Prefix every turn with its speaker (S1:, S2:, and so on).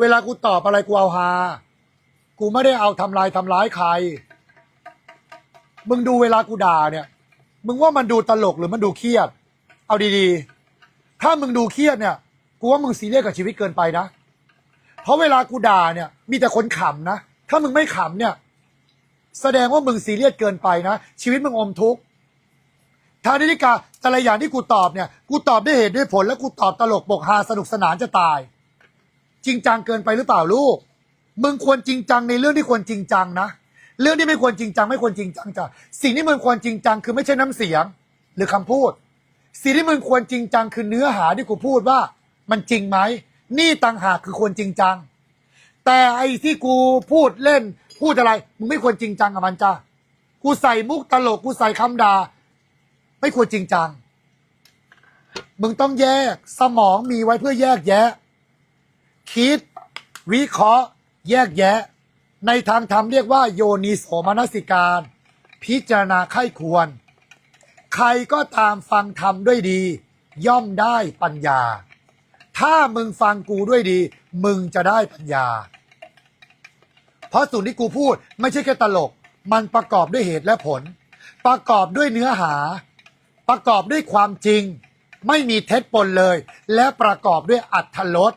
S1: เวลากูตอบอะไรกูเอาฮากูไม่ได้เอาทำลายทำร้ายใคร มึงดูเวลากูด่าเนี่ย มึงว่ามันดูตลกหรือมันดูเครียด เอาดีๆ ถ้ามึงดูเครียดเนี่ย กูว่ามึงซีเรียสกับชีวิตเกินไปนะ เพราะเวลากูด่าเนี่ย มีแต่คนขำนะ ถ้ามึงไม่ขำเนี่ย แสดงว่ามึงซีเรียสเกินไปนะ ชีวิตมึงอมทุกข์ทางนิติกาแต่ละอย่างที่กูตอบเนี่ย กูตอบด้วยเหตุด้วยผล และกูตอบตลกบกฮาสนุกสนานจะตาย จริงจังเกินไปหรือเปล่าลูก มึงควรจริงจังในเรื่องที่ควรจริงจังนะ เรื่องที่ไม่ควรจริงจัง ไม่ควรจริงจังจ้ะ สิ่งที่มึงควรจริงจังคือไม่ใช่น้ำเสียง หรือคำพูด สิ่งที่มึงควรจริงจังคือเนื้อหาที่กูพูดว่า มันจริงไหม นี่ต่างหากคือควรจริงจัง แต่ไอ้ที่กูพูดเล่น พูดอะไร มึงไม่ควรจริงจังกับมันจ้ะ กูใส่มุกตลก กูใส่คำด่า ไม่ควรจริงจัง มึงต้องแยก สมองมีไว้เพื่อแยกแยะ คิด วิเคราะห์ แยกแยะ ในทางธรรมเรียกว่าโยนิโสมนสิการ พิจารณาไข้ควร ใครก็ตามฟังธรรมด้วยดี ย่อมได้ปัญญา ถ้ามึงฟังกูด้วยดี มึงจะได้ปัญญา เพราะส่วนที่กูพูดไม่ใช่แค่ตลก มันประกอบด้วยเหตุและผล ประกอบด้วยเนื้อหา ประกอบด้วยความจริง ไม่มีเท็จปนเลย และประกอบด้วยอัธรส